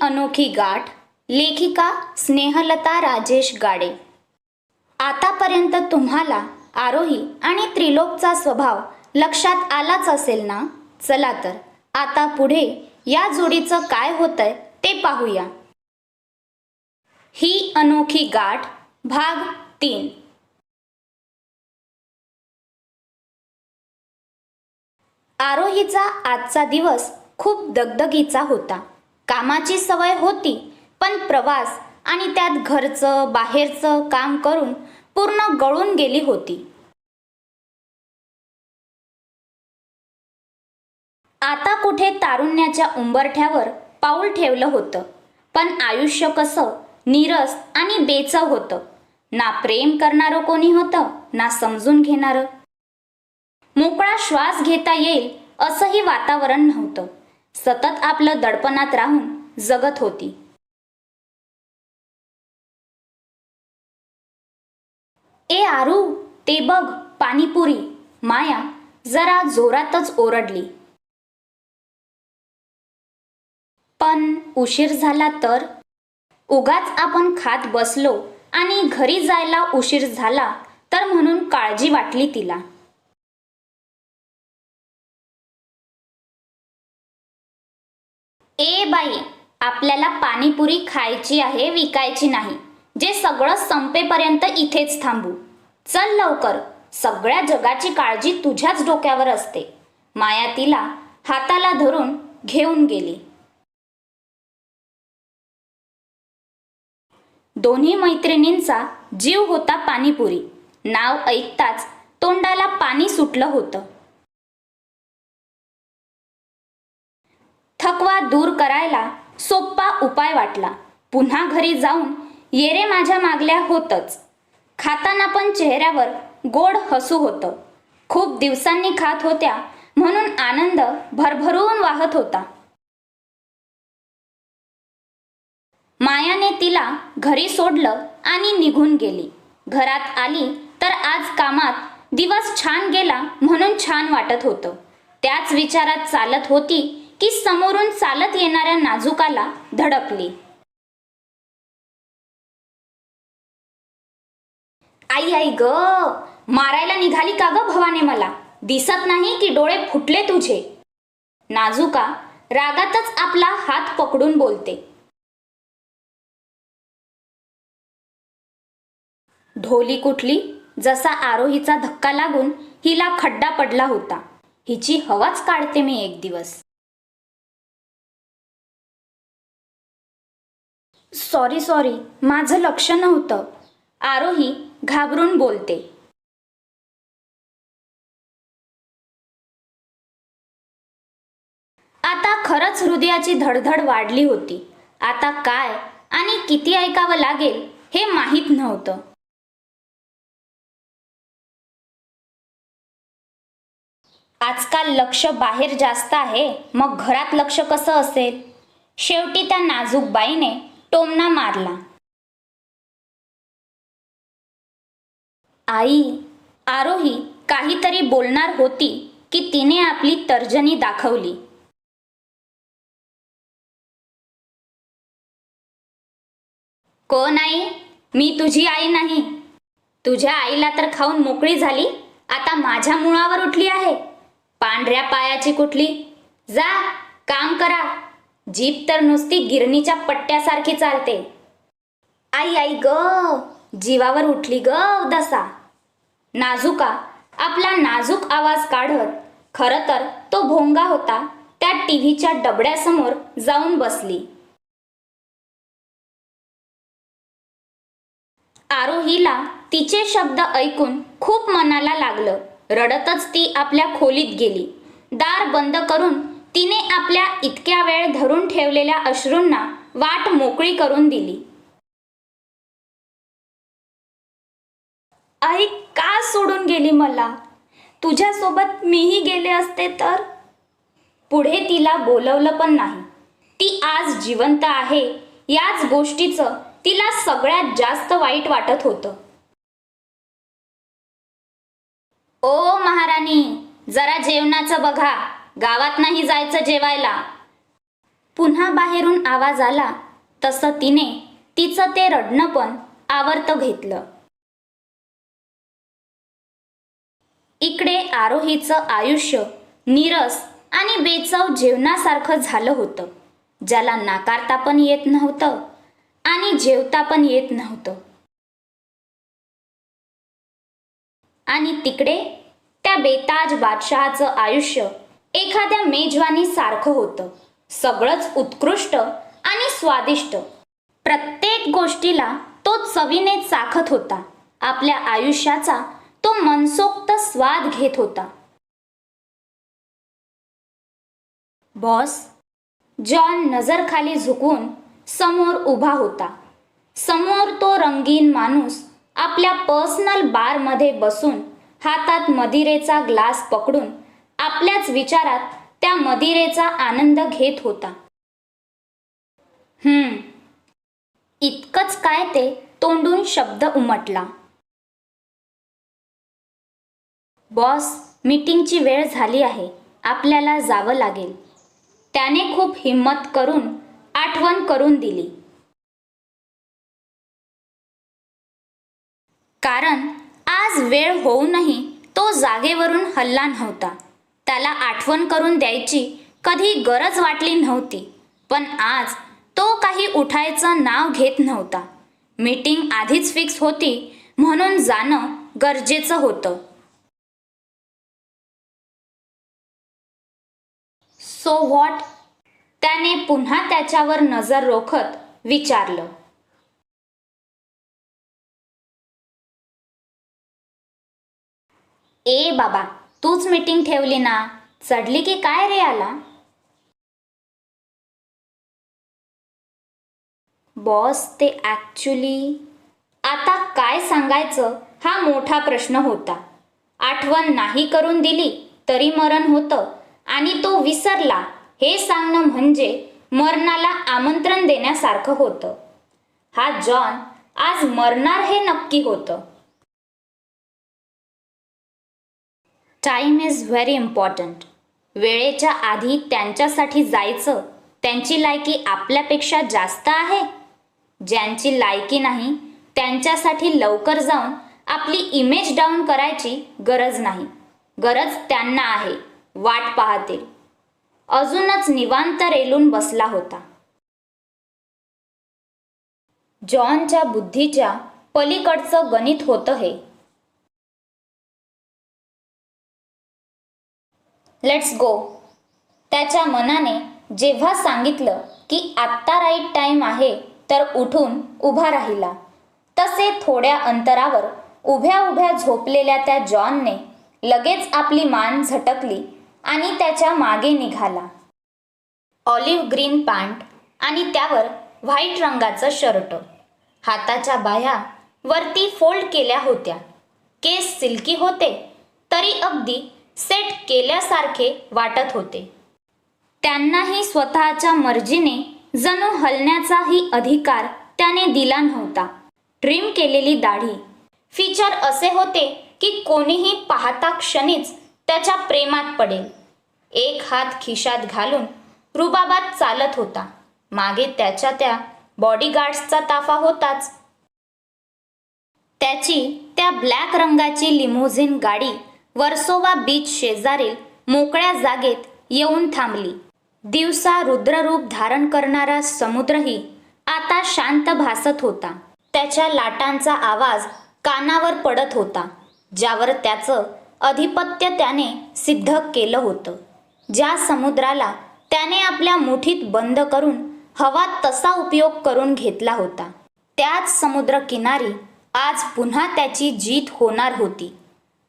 अनोखी गाठ. लेखिका स्नेहलता राजेश गाडे. आतापर्यंत तुम्हाला आरोही आणि त्रिलोकचा स्वभाव लक्षात आलाच असेल ना? चला तर. आता पुढे या जोडीचं काय होतंय ते पाहूया. ही अनोखी गाठ भाग तीन. आरोहीचा आजचा दिवस खूप दगदगीचा होता. कामाची सवय होती पण प्रवास आणि त्यात घरचं बाहेरचं काम करून पूर्ण गळून गेली होती. आता कुठे तारुण्याच्या उंबरठ्यावर पाऊल ठेवलं होतं पण आयुष्य कसं नीरस आणि बेचव होतं. ना प्रेम करणारं कोणी होतं ना समजून घेणारं. मोकळा श्वास घेता येईल असंही वातावरण नव्हतं. सतत आपलं दडपणात राहून जगत होती. ए आरू ते बघ पाणीपुरी. माया जरा जोरातच ओरडली. पण उशीर झाला तर? उगाच आपण खात बसलो आणि घरी जायला उशीर झाला तर म्हणून काळजी वाटली तिला. ए बाई आपल्याला पाणीपुरी खायची आहे विकायची नाही. जे सगळं संपेपर्यंत इथेच थांबू. चल लवकर सगळ्या जगाची काळजी तुझ्याच डोक्यावर असते. माया तिला हाताला धरून घेऊन गेली. दोन्ही मैत्रिणींचा जीव होता पाणीपुरी. नाव ऐकताच तोंडाला पाणी सुटलं होतं. थकवा दूर करायला सोप्पा उपाय वाटला. पुन्हा घरी जाऊन येरे माझ्या मागल्या होतच. खाताना पण चेहऱ्यावर गोड हसू होतं. खूप दिवसांनी खात होत्या म्हणून आनंद भरभरून वाहत होता. मायाने तिला घरी सोडलं आणि निघून गेली. घरात आली तर आज कामात दिवस छान गेला म्हणून छान वाटत होतं. त्याच विचारात चालत होती की समोरून चालत येणाऱ्या नाजुकाला धडकली. आई आई ग मारायला निघाली का ग भवाने मला? दिसत नाही की डोळे फुटले तुझे. नाजुका रागातच आपला हात पकडून बोलते. ढोली कुठली? जसा आरोहीचा धक्का लागून हिला खड्डा पडला होता. हिची हवाच काढते मी एक दिवस. सॉरी सॉरी माझं लक्ष नव्हतं. आरोही घाबरून बोलते. आता खरंच हृदयाची धडधड वाढली होती. आता काय आणि किती ऐकावं लागेल हे माहीत नव्हतं. आजकाल लक्ष बाहेर जास्त आहे. मग घरात लक्ष कसं असेल? शेवटी त्या नाजूक बाईने टोमना मारला. आई आरोही काहीतरी बोलणार होती की तिने आपली तर्जनी दाखवली. कोण आई? मी तुझी आई नाही. तुझ्या आईला तर खाऊन मोकळी झाली. आता माझ्या मुळावर उठली आहे. पांढऱ्या पायाची कुठली? जा काम करा. जीप तर नुसती गिरणीच्या पट्ट्यासारखी चालते. आई आई ग जीवावर उठली ग दसा नाजुका आपला नाजूक आवाज काढत खरं तर तो भोंगा होता त्या टीव्हीच्या डबड्यासमोर जाऊन बसली. आरोहीला तिचे शब्द ऐकून खूप मनाला लागलं. रडतच ती आपल्या खोलीत गेली. दार बंद करून तिने आपल्या इतक्या वेळ धरून ठेवलेल्या अश्रूंना वाट मोकळी करून दिली. आई का सोडून गेली मला? तुझ्यासोबत मीही गेले असते तर? पुढे तिला बोलवलं पण नाही. ती आज जिवंत आहे. याच गोष्टीचं तिला सगळ्यात जास्त वाईट वाटत होतं. ओ महाराणी जरा जेवणाचं बघा. गावात नाही जायचं जेवायला. पुन्हा बाहेरून आवाज आला. तसं तिने तिचं ते रडणं पण आवर्त घेतलं. इकडे आरोहीचं आयुष्य नीरस आणि बेचव जेवणासारखं झालं होतं. ज्याला नाकारता पण येत नव्हतं आणि जेवता पण येत नव्हतं. आणि तिकडे त्या बेताज बादशहाचं आयुष्य एखाद्या मेजवानी सारखं होतं. सगळंच उत्कृष्ट आणि स्वादिष्ट. प्रत्येक गोष्टीला तो चवीने चाखत होता. आपल्या आयुष्याचा तो मनसोक्त स्वाद घेत होता. बॉस जॉन नजर खाली समोर उभा होता. समोर तो रंगीन माणूस आपल्या पर्सनल बारमध्ये बसून हातात मदिरेचा ग्लास पकडून आपल्याच विचारात त्या मदिरेचा आनंद घेत होता. हम्म. इतकंच काय ते तोंडून शब्द उमटला. बॉस मीटिंगची वेळ झाली आहे. आपल्याला जावं लागेल. त्याने खूप हिम्मत करून आठवण करून दिली. कारण आज वेळ होऊनही तो जागेवरून हल्ला नव्हता. त्याला आठवण करून द्यायची कधी गरज वाटली नव्हती. पण आज तो काही उठायचं नाव घेत नव्हता. मीटिंग आधीच फिक्स होती म्हणून जाणं गरजेचं होतं. सो व्हॉट त्याने पुन्हा त्याच्यावर नजर रोखत विचारलं. ए बाबा तूच मीटिंग ठेवली ना? चढली की काय रे आला बॉस ते ॲक्च्युली आता काय सांगायचं? हा मोठा प्रश्न होता. आठवण नाही करून दिली तरी मरण होतं आणि तो विसरला. हे सांगणं म्हणजे मरणाला आमंत्रण देण्यासारखं होतं. हा जॉन आज मरणार हे नक्की होतं. टाईम इज व्हेरी इम्पॉर्टंट वेळेच्या आधी त्यांच्यासाठी जायचं त्यांची लायकी आपल्यापेक्षा जास्त आहे. ज्यांची लायकी नाही त्यांच्यासाठी लवकर जाऊन आपली इमेज डाऊन करायची गरज नाही. गरज त्यांना आहे वाट पाहते. अजूनच निवांत रेलून बसला होता. जॉनच्या बुद्धीच्या पलीकडचं गणित होतं हे. लेट्स गो त्याच्या मनाने जेव्हा सांगितलं की आत्ता राईट टाईम आहे तर उठून उभा राहिला. तसे थोड्या अंतरावर उभ्या उभ्या झोपलेल्या त्या जॉनने लगेच आपली मान झटकली आणि त्याच्यामागे निघाला. ऑलिव्ह ग्रीन पॅन्ट आणि त्यावर व्हाईट रंगाचं शर्ट. हाताच्या बाह्या वरती फोल्ड केल्या होत्या. केस सिल्की होते तरी अगदी सेट केल्यासारखे वाटत होते. त्यांनाही स्वतःच्या मर्जीने जणू हलण्याचाही अधिकार त्याने दिला नव्हता. ट्रिम केलेली दाढी. फीचर असे होते की कोणीही पाहता क्षणीच त्याच्या प्रेमात पडेल. एक हात खिशात घालून रुबाबात चालत होता. मागे त्याच्या त्या बॉडीगार्ड्सचा ताफा होताच. त्याची त्या ब्लॅक रंगाची लिमोझिन गाडी वर्सोवा बीच शेजारील मोकळ्या जागेत येऊन थांबली. दिवसा रुद्ररूप धारण करणारा समुद्रही आता शांत भासत होता. त्याच्या लाटांचा आवाज कानावर पडत होता ज्यावर त्याचं अधिपत्य त्याने सिद्ध केलं होतं. ज्या समुद्राला त्याने आपल्या मुठीत बंद करून हवा तसा उपयोग करून घेतला होता. त्याच समुद्र किनारी आज पुन्हा त्याची जीत होणार होती.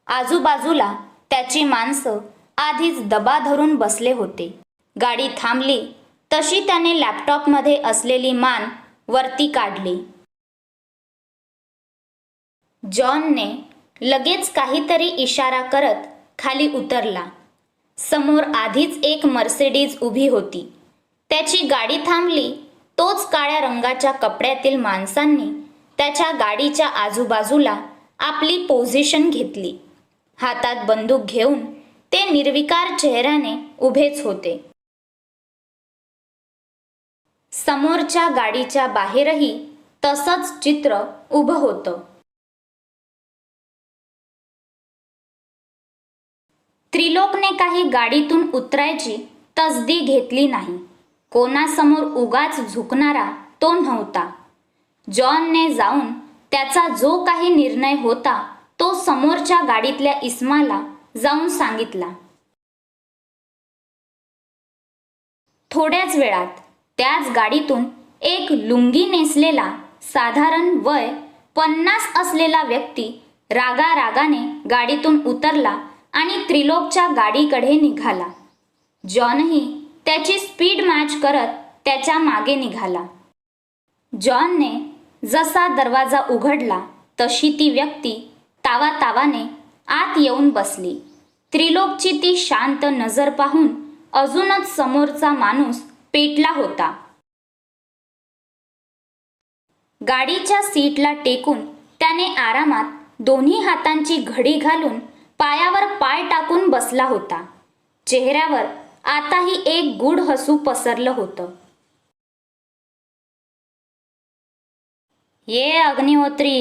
आजूबाजूला त्याची माणसं आधीच दबा धरून बसले होते. गाडी थांबली तशी त्याने लॅपटॉपमध्ये असलेली मान वरती काढली. जॉनने लगेच काहीतरी इशारा करत खाली उतरला. समोर आधीच एक मर्सिडीज उभी होती. त्याची गाडी थांबली तोच काळ्या रंगाच्या कपड्यातील माणसांनी त्याच्या गाडीच्या आजूबाजूला आपली पोझिशन घेतली. हातात बंदूक घेऊन ते निर्विकार चेहऱ्याने उभेच होते. समोरच्या गाडीच्या बाहेरही तसंच चित्र उभं होतं. त्रिलोकने काही गाडीतून उतरायची तसदी घेतली नाही. कोणासमोर उगाच झुकणारा तो नव्हता. जॉनने जाऊन त्याचा जो काही निर्णय होता तो समोरच्या गाडीतल्या इस्माला जाऊन सांगितला थोड्याच वेळात त्याच गाडीतून एक लुंगी नेसलेला साधारण वय पन्नास असलेला व्यक्ती रागा रागाने गाडीतून उतरला आणि त्रिलोकच्या गाडीकडे निघाला. जॉनही त्याची स्पीड मॅच करत त्याच्यामागे निघाला. जॉनने जसा दरवाजा उघडला तशी ती व्यक्ती तावातावाने आत येऊन बसली. त्रिलोकची ती शांत नजर पाहून अजूनच समोरचा माणूस पेटला होता. गाडीच्या सीटला टेकून त्याने आरामात दोन्ही हातांची घडी घालून पायावर पाय टाकून बसला होता. चेहऱ्यावर आताही एक गूढ हसू पसरलं होतं. ये अग्निहोत्री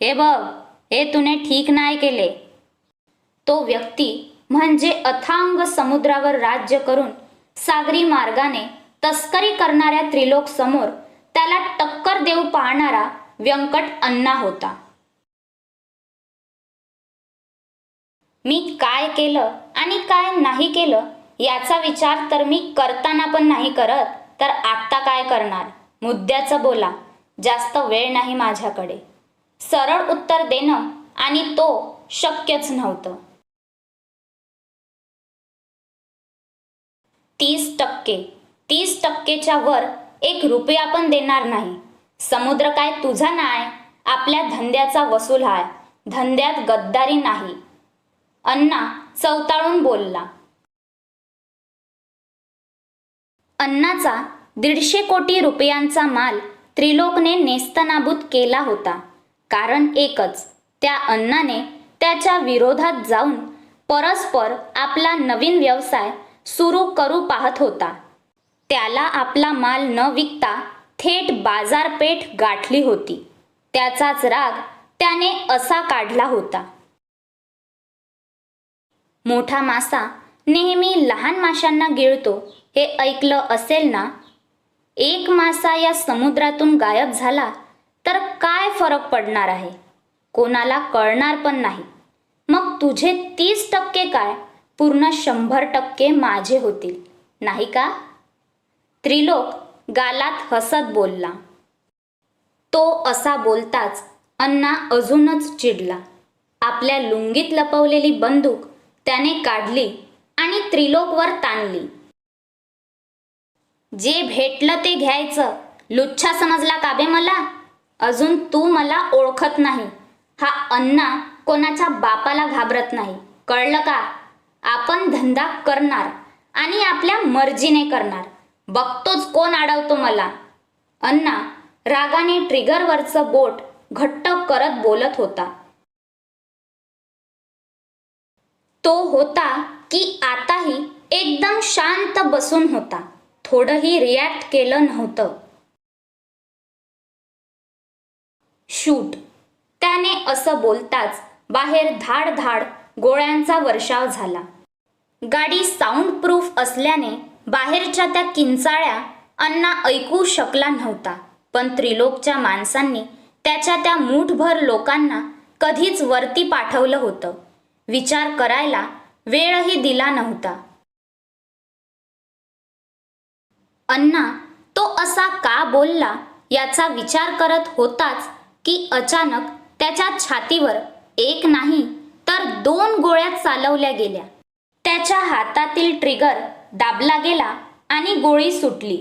हे बघ हे तुने ठीक नाही केले. तो व्यक्ती म्हणजे अथांग समुद्रावर राज्य करून सागरी मार्गाने तस्करी करणाऱ्या त्रिलोक समोर त्याला टक्कर देऊ पाहणारा व्यंकट अण्णा होता. मी काय केलं आणि काय नाही केलं याचा विचार तर मी करताना पण नाही करत तर आत्ता काय करणार? मुद्द्याचं बोला. जास्त वेळ नाही माझ्याकडे. सरळ उत्तर देणं आणि तो शक्यच नव्हतं. तीस टक्के. तीस टक्केच्या वर एक रुपया पण देणार नाही. समुद्र काय तुझा नाय? आपल्या धंद्याचा वसूल हाय. धंद्यात गद्दारी नाही. अण्णा चवताळून बोलला. अण्णाचा दीडशे कोटी रुपयांचा माल त्रिलोकने नेस्तनाबूत केला होता. कारण एकच त्या अण्णाने त्याच्या विरोधात जाऊन परस्पर आपला नवीन व्यवसाय सुरू करू पाहत होता. त्याला आपला माल न विकता थेट बाजारपेठ गाठली होती. त्याचाच राग त्याने असा काढला होता. मोठा मासा नेहमी लहान माशांना गिळतो हे ऐकलं असेल ना? एक मासा या समुद्रातून गायब झाला तर काय फरक पडणार आहे? कोणाला कळणार पण नाही. मग तुझे तीस टक्के काय? पूर्ण शंभर टक्के माझे होतील. नाही का? त्रिलोक गालात हसत बोलला. तो असा बोलताच अण्णा अजूनच चिडला. आपल्या लुंगीत लपवलेली बंदूक त्याने काढली आणि त्रिलोकवर ताणली. जे भेटलं ते घ्यायचं. लुच्छा समजला काबे मला? अजून तू मला ओळखत नाही. हा अण्णा कोणाच्या बापाला घाबरत नाही. कळलं का? आपण धंदा करणार आणि आपल्या मर्जीने करणार. बघतोच कोण अडवतो मला. अण्णा रागाने ट्रिगरवरचं बोट घट्ट करत बोलत होता. तो होता की आताही एकदम शांत बसून होता. थोडंही रिॲक्ट केलं नव्हतं. शूट. त्याने असं बोलताच बाहेर धाड धाड गोळ्यांचा वर्षाव झाला. गाडी साऊंड प्रूफ असल्याने बाहेरच्या त्या किंचाळ्या अण्णा ऐकू शकला नव्हता. पण त्रिलोकच्या माणसांनी त्याच्या त्या मूठभर लोकांना कधीच वरती पाठवलं होतं. विचार करायला वेळही दिला नव्हता. अण्णा तो असा का बोलला याचा विचार करत होताच की अचानक त्याच्या छातीवर एक नाही तर दोन गोळ्या चालवल्या गेल्या. त्याच्या हातातील ट्रिगर दाबला गेला आणि गोळी सुटली.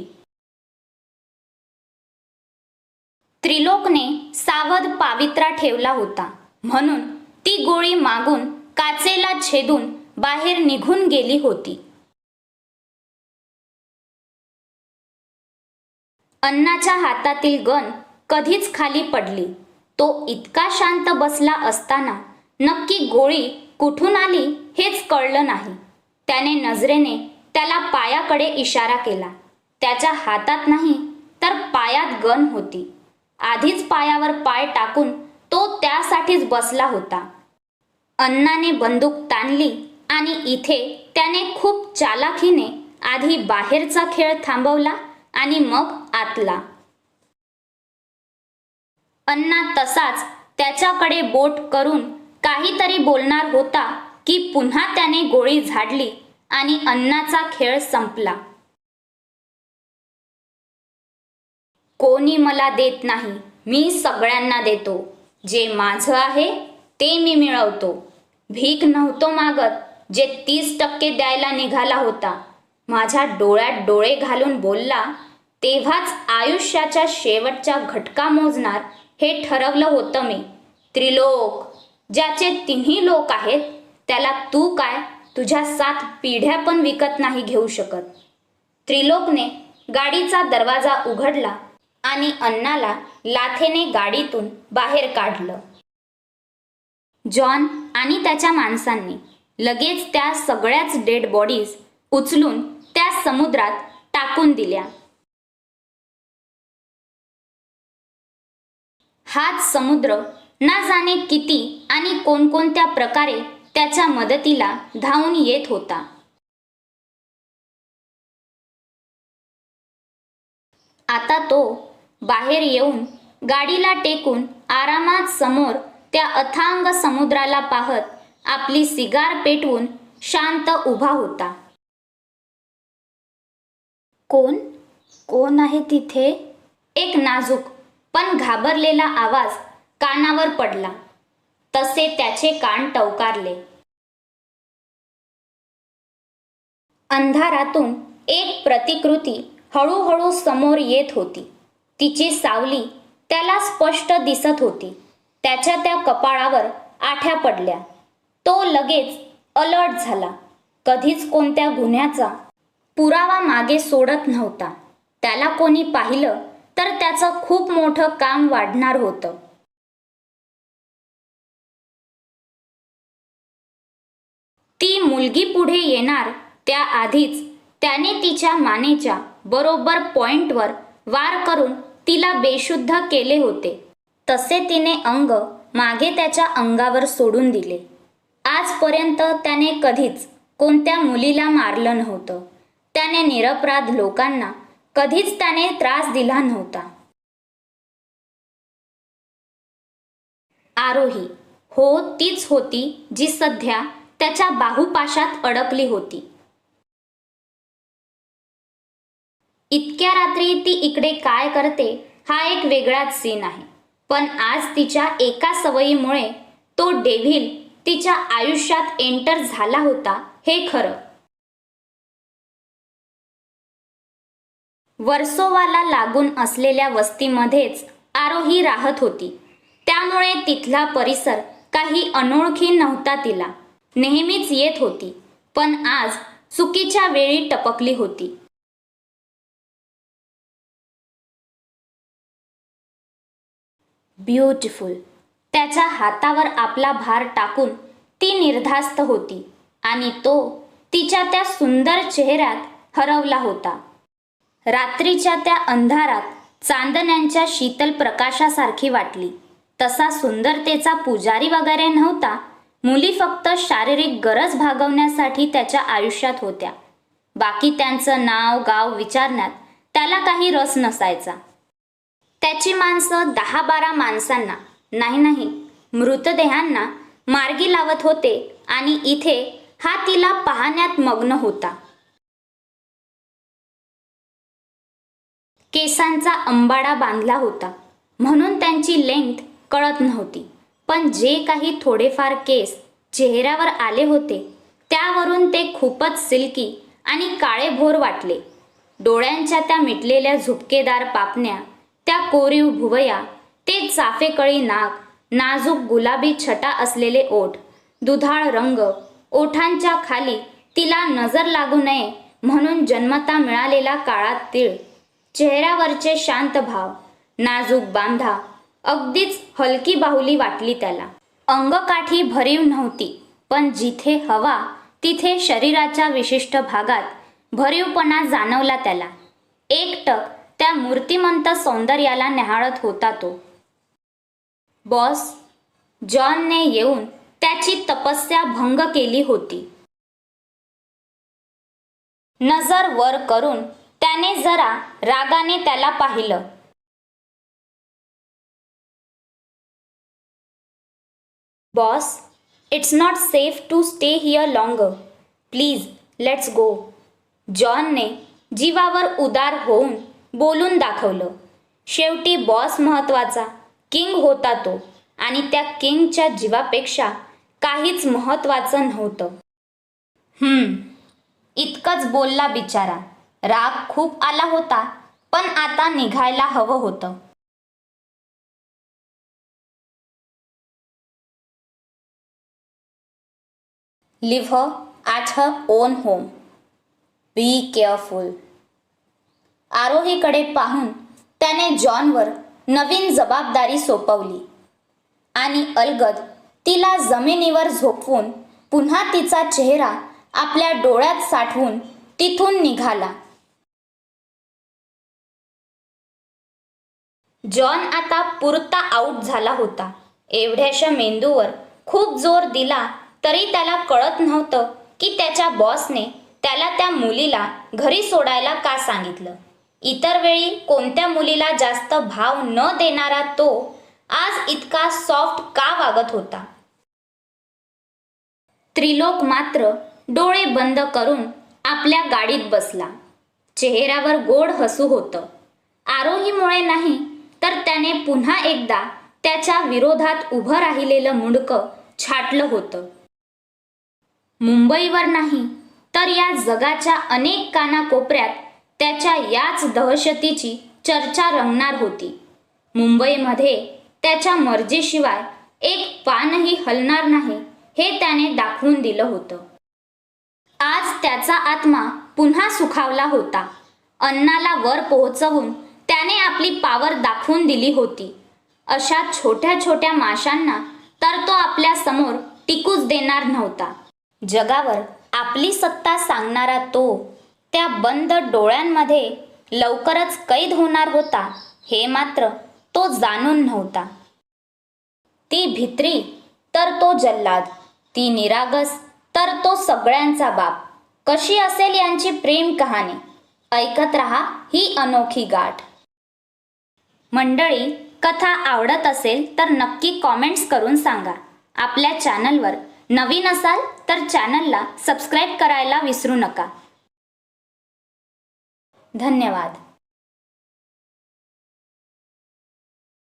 त्रिलोकने सावध पावित्रा ठेवला होता. म्हणून ती गोळी मागून काचेला छेदून बाहेर निघून गेली होती. अन्नाच्या हातातील गन कधीच खाली पडली. तो इतका शांत बसला असताना नक्की गोळी कुठून आली हेच कळलं नाही. त्याने नजरेने त्याला पायाकडे इशारा केला. त्याच्या हातात नाही तर पायात गन होती. आधीच पायावर पाय टाकून तो त्यासाठीच बसला होता. अण्णाने बंदूक ताणली आणि इथे त्याने खूप चालाखीने आधी बाहेरचा खेळ थांबवला आणि मग आतला. अण्णा तसाच त्याच्याकडे बोट करून काहीतरी बोलणार होता की पुन्हा त्याने गोळी झाडली आणि अण्णाचा खेळ संपला. कोणी मला देत नाही मी सगळ्यांना देतो. जे माझं आहे ते मी मिळवतो. भीक नव्हतो मागत जे तीस टक्के द्यायला निघाला होता. माझ्या डोळ्यात डोळे घालून बोलला तेव्हाच आयुष्याच्या शेवटच्या घटका मोजणार हे ठरवलं होतं मी. त्रिलोक ज्याचे तिन्ही लोक आहेत त्याला तू काय तुझ्या सात पिढ्या पण विकत नाही घेऊ शकत. त्रिलोकने गाडीचा दरवाजा उघडला आणि अण्णाला लाथेने गाडीतून बाहेर काढलं. जॉन आणि त्याच्या माणसांनी लगेच त्या सगळ्याच डेड बॉडीज उचलून त्या समुद्रात टाकून दिल्या. हाच समुद्र. ना जाणे किती आणि कोणकोणत्या प्रकारे त्याच्या मदतीला धावून येत होता. आता तो बाहेर येऊन गाडीला टेकून आरामात समोर त्या अथांग समुद्राला पाहत आपली सिगार पेटवून शांत उभा होता. कोण? कोण आहे तिथे? एक नाजूक. पण घाबरलेला आवाज कानावर पडला. तसे त्याचे कान टवकारले. अंधारातून एक प्रतिकृती हळूहळू समोर येत होती. तिची सावली त्याला स्पष्ट दिसत होती. त्याच्या त्या कपाळावर आठ्या पडल्या. तो लगेच अलर्ट झाला. कधीच कोणत्या गुन्ह्याचा पुरावा मागे सोडत नव्हता. त्याला कोणी पाहिलं तर त्याचं खूप मोठं काम वाढणार होतं. ती मुलगी पुढे येणार त्याआधीच त्याने तिच्या मानेच्या बरोबर पॉइंटवर वार करून तिला बेशुद्ध केले होते. तसे तिने अंग मागे त्याच्या अंगावर सोडून दिले. आजपर्यंत त्याने कधीच कोणत्या मुलीला मारलं नव्हतं. त्याने निरपराध लोकांना कधीच त्याने त्रास दिला नव्हता. आरोही हो तीच होती जी सध्या त्याच्या बाहुपाशात अडकली होती. इतक्या रात्री ती इकडे काय करते हा एक वेगळाच सीन आहे. पण आज तिच्या एका सवयीमुळे तो डेव्हिल तिच्या आयुष्यात एंटर झाला होता हे खरं. वर्सोवाला लागून असलेल्या वस्तीमध्येच आरोही राहत होती. त्यामुळे तिथला परिसर काही अनोळखी नव्हता तिला. नेहमीच येत होती पण आज चुकीच्या वेळी टपकली होती. ब्युटिफुल. त्याच्या हातावर आपला भार टाकून ती निर्धास्त होती आणि तो तिच्या त्या सुंदर चेहऱ्यात हरवला होता. रात्रीच्या त्या अंधारात चांदण्यांच्या शीतल प्रकाशासारखी वाटली. तसा सुंदरतेचा पुजारी वगैरे नव्हता. मुली फक्त शारीरिक गरज भागवण्यासाठी त्याच्या आयुष्यात होत्या. बाकी त्यांचं नाव गाव विचारण्यात त्याला काही रस नसायचा. त्याची माणसं दहा बारा माणसांना नाही नाही मृतदेहांना मार्गी लावत होते आणि इथे हा तिला पाहण्यात मग्न होता. केसांचा अंबाडा बांधला होता. म्हणून त्यांची लेंथ कळत नव्हती. पण जे काही थोडेफार केस चेहऱ्यावर आले होते त्यावरून ते खूपच सिल्की आणि काळेभोर वाटले. डोळ्यांच्या त्या मिटलेल्या झुपकेदार पापण्या त्या कोरीव भुवया ते चाफेकळी नाक नाजूक गुलाबी छटा असलेले ओठ दुधाळ रंग ओठांच्या खाली तिला नजर लागू नये म्हणून जन्मता मिळालेला काळा तीळ चेहऱ्यावरचे शांत भाव नाजूक बांधा अगदीच हलकी बाहुली वाटली त्याला. अंगकाठी भरीव नव्हती पण जिथे हवा तिथे शरीराच्या विशिष्ट भागात भरीवपणा जाणवला त्याला. एकटक त्या मूर्तिमंत सौंदर्याला न्याहाळत होता तो. बॉस जॉनने येऊन त्याची तपस्या भंग केली होती. नजर वर करून त्याने जरा रागाने त्याला पाहिलं. Boss it's not safe to stay here long please let's go. जॉनने जीवावर उदार होऊन बोलून दाखवलं. शेवटी बॉस महत्त्वाचा किंग होता तो आणि त्या किंगच्या जीवापेक्षा काहीच महत्वाचं नव्हतं. हम्म इतकंच बोलला बिचारा. राग खूप आला होता पण आता निघायला हवं होतं. Leave at her own home. Be careful. आरोहीकडे पाहून त्याने जॉनवर नवीन जबाबदारी सोपवली आणि अलगद तिला जमिनीवर झोपवून पुन्हा तिचा चेहरा आपल्या डोळ्यात साठवून तिथून निघाला. जॉन आता पुरता आऊट झाला होता. एवढ्याशा मेंदूवर खूप जोर दिला तरी त्याला कळत नव्हतं की त्याच्या बॉसने त्याला त्या मुलीला घरी सोडायला का सांगितलं. इतर वेळी कोणत्या मुलीला जास्त भाव न देणारा तो आज इतका सॉफ्ट का वागत होता? त्रिलोक मात्र डोळे बंद करून आपल्या गाडीत बसला. चेहऱ्यावर गोड हसू होतं. आरोहीमुळे नाही तर त्याने पुन्हा एकदा त्याच्या विरोधात उभं राहिलेलं मुंडकं छाटलं होतं. मुंबईवर नाही तर या जगाच्या अनेक कानाकोपऱ्यात त्याच्या याच दहशतीची चर्चा रंगणार होती. मुंबईमध्ये त्याच्या मर्जीशिवाय एक पानही हलणार नाही हे त्याने दाखवून दिलं होतं. आज त्याचा आत्मा पुन्हा सुखावला होता. अन्नाला वर पोहोचवून त्याने आपली पावर दाखवून दिली होती. अशा छोट्या छोट्या माशांना तर तो आपल्यासमोर टिकूच देणार नव्हता. जगावर आपली सत्ता सांगणारा तो त्या बंद डोळ्यांमध्ये लवकरच कैद होणार होता हे मात्र तो जाणून नव्हता. ती भित्री तर तो जल्लाद ती निरागस तर तो सगळ्यांचा बाप. कशी असेल यांची प्रेम कहाणी? ऐकत रहा ही अनोखी गाठ. मंडळी कथा आवडत असेल तर नक्की कॉमेंट्स करून सांगा. आपल्या चॅनलवर नवीन असाल तर चॅनलला सबस्क्राईब करायला विसरू नका. धन्यवाद.